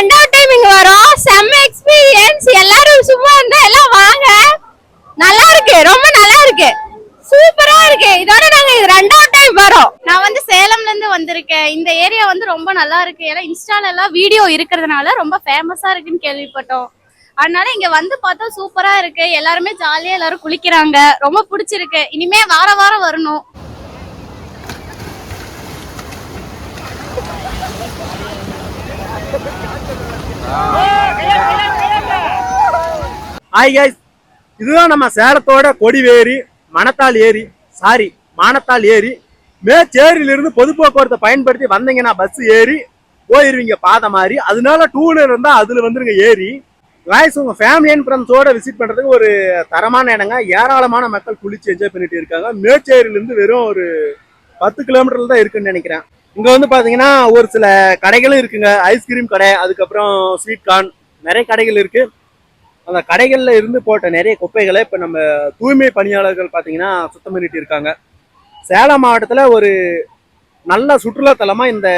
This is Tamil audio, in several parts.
ரெண்டாவது டைம் இங்க வரோம். செம்ம எக்ஸ்பீரியன்ஸ் எல்லாரும் சும்மா இருந்தா எல்லாம் வாங்க. நல்லா இருக்கு. ரொம்ப நல்லா இருக்கு. சூப்பரா இருக்கு. இதோட நாங்க இது ரெண்டாவது டைம் வரோம். நான் வந்து சேலம்ல இருந்து வந்திருக்கேன். இந்த ஏரியா வந்து ரொம்ப நல்லா இருக்கு. ஏன்னா இன்ஸ்டால எல்லாம் வீடியோ இருக்கிறதுனால ரொம்ப ஃபேமஸா இருக்குன்னு கேள்விப்பட்டோம். அதனால இங்க வந்து பார்த்தா சூப்பரா இருக்கு. எல்லாருமே ஜாலியா எல்லாரும் குளிக்கிறாங்க. ரொம்ப பிடிச்சிருக்கு. இனிமே வார வாரம் வரணும். ஹாய் கைஸ் இதுதான் நம்ம சேலத்தோட கொடிவேரி மணத்தால் ஏரி சாரி மானத்தால் ஏரி. மேச்சேரியிலிருந்து பொது போக்குவரத்தை பயன்படுத்தி வந்தீங்கன்னா பஸ் ஏறி போயிருவீங்க பாதை மாதிரி அதனால டூ வீலர் இருந்தா அதுல வந்துருங்க ஏரி காய்ஸ் உங்க ஃபேமிலி அண்ட் ஃப்ரெண்ட்ஸோட விசிட் பண்றதுக்கு ஒரு தரமான இடங்க. ஏராளமான மக்கள் குளிச்சு என்ஜாய் பண்ணிட்டு இருக்காங்க. மேச்சேரியிலிருந்து வெறும் ஒரு பத்து கிலோமீட்டர்ல தான் இருக்குன்னு நினைக்கிறேன். இங்க வந்து பாத்தீங்கன்னா ஒரு சில கடைகளும் இருக்குங்க. ஐஸ்கிரீம் கடை அதுக்கப்புறம் ஸ்வீட் கார்ன் நிறைய கடைகள் இருக்கு. அந்த கடைகள்ல இருந்து போட்ட நிறைய குப்பைகளை இப்ப நம்ம தூய்மை பணியாளர்கள் பாத்தீங்கன்னா சுத்தம் பண்ணிட்டு இருக்காங்க. சேலம் மாவட்டத்துல ஒரு நல்ல சுற்றுலாத்தலமாக இந்த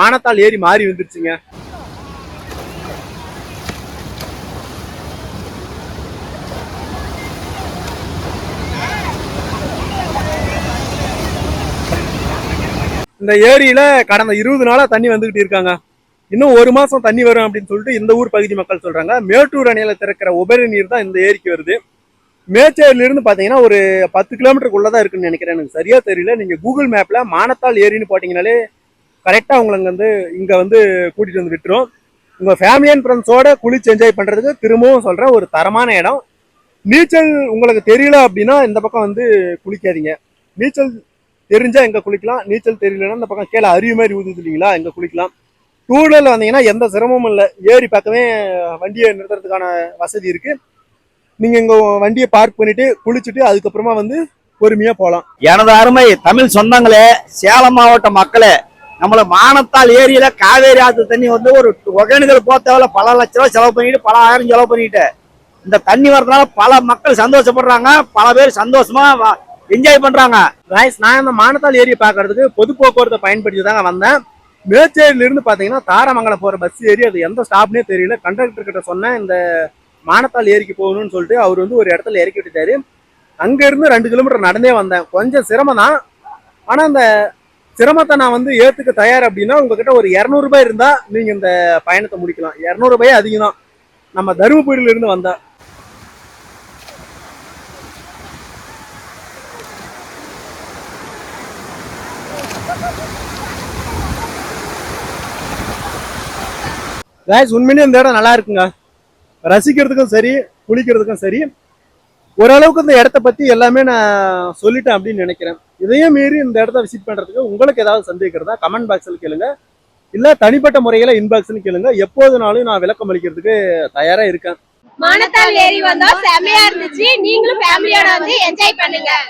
மானத்தால் ஏரி மாறி வந்துருச்சுங்க. இந்த ஏரியில கடந்த இருபது நாளா தண்ணி வந்துகிட்டு இருக்காங்க. இன்னும் ஒரு மாசம் தண்ணி வரும் அப்படின்னு சொல்லிட்டு இந்த ஊர் பகுதி மக்கள் சொல்றாங்க. மேட்டூர் அணையில திறக்கிற உபரி நீர் தான் இந்த ஏரிக்கு வருது. மேச்சேரியிலிருந்து பாத்தீங்கன்னா ஒரு பத்து கிலோமீட்டருக்குள்ளதான் இருக்குன்னு நினைக்கிறேன். எனக்கு சரியா தெரியல. நீங்க கூகுள் மேப்ல மானத்தால் ஏரின்னு போட்டீங்கனாலே கரெக்டா உங்களுக்கு வந்து இங்க வந்து கூட்டிட்டு வந்து விட்டுரும். உங்க ஃபேமிலி அண்ட் ஃப்ரெண்ட்ஸோட குளிச்சு என்ஜாய் பண்றதுக்கு திரும்பவும் சொல்றேன் ஒரு தரமான இடம். நீச்சல் உங்களுக்கு தெரியல அப்படின்னா இந்த பக்கம் வந்து குளிக்காதீங்க. நீச்சல் தெரிஞ்சா எங்க குளிக்கலாம் நீச்சல் தெரியலன்னா இந்த பக்கம் கீழே அருவி மாதிரி ஊதுது இல்லைங்களா இங்க குளிக்கலாம். டூ வீலர்ல வந்தீங்கன்னா எந்த சிரமமும் இல்லை. ஏரி பக்கமே வண்டியை நிறுத்துறதுக்கான வசதி இருக்கு. நீங்க இங்க வண்டியை பார்க் பண்ணிட்டு குளிச்சுட்டு அதுக்கப்புறமா வந்து பொறுமையா போகலாம் எனது அருமை தமிழ் சொந்தங்களே சேலம் மாவட்ட மக்களே நம்மள மானத்தால் ஏரியில காவேரி ஆத்து தண்ணி வந்து ஒரு ஒகேனுகள் போத்தவல பல லட்ச ரூபா செலவு பண்ணிட்டு பல ஆயிரம் செலவு பண்ணிட்டு இந்த தண்ணி வர்றதுனால பல மக்கள் சந்தோஷப்படுறாங்க. பல பேர் சந்தோஷமா என்ஜாய் பண்றாங்க. ரைஸ் நான் இந்த மானத்தால் ஏரியை பாக்குறதுக்கு பொது போக்குவரத்தை பயன்படுத்தி தாங்க வந்தேன். மேச்சேரியில இருந்து பாத்தீங்கன்னா தாரமங்கலம் போற பஸ் ஏறி அது எந்த ஸ்டாப்னே தெரியல. கண்டக்டர் கிட்ட சொன்னேன் இந்த மானத்தால் ஏரிக்கு போகணும்னு சொல்லிட்டு அவர் வந்து ஒரு இடத்துல இறக்கி விட்டுட்டாரு. அங்க இருந்து ரெண்டு கிலோமீட்டர் நடந்தே வந்தேன். கொஞ்சம் சிரமம் தான். ஆனா அந்த சிரமத்தை நான் வந்து ஏத்துக்க தயார் அப்படின்னா உங்ககிட்ட ஒரு இரநூறுபாய் இருந்தா நீங்க இந்த பயணத்தை முடிக்கலாம். இரநூறுபாயே அதிகம் தான். நம்ம தருமபுரியில இருந்து வந்தேன். கேஸ் உண்மையிலேயே இந்த இடம் நல்லா இருக்குங்க. ரசிக்கிறதுக்கும் சரி குளிக்கிறதுக்கும் சரி ஓரளவுக்கு இந்த இடத்த பத்தி எல்லாமே நான் சொல்லிட்டேன் அப்படின்னு நினைக்கிறேன். இதையும் மீறி இந்த இடத்த விசிட் பண்றதுக்கு உங்களுக்கு ஏதாவது சந்தேகம் கமெண்ட் பாக்ஸில் கேளுங்க. இல்ல தனிப்பட்ட முறையில இன்பாக்ஸ்னு கேளுங்க. எப்போதுனாலும் நான் விளக்கம் அளிக்கிறதுக்கு தயாரா இருக்கேன். மானத்தால் ஏறி வந்தோம் செமையா இருந்துச்சு. நீங்களும் ஃபேமிலியோட வந்து என்ஜாய் பண்ணுங்க.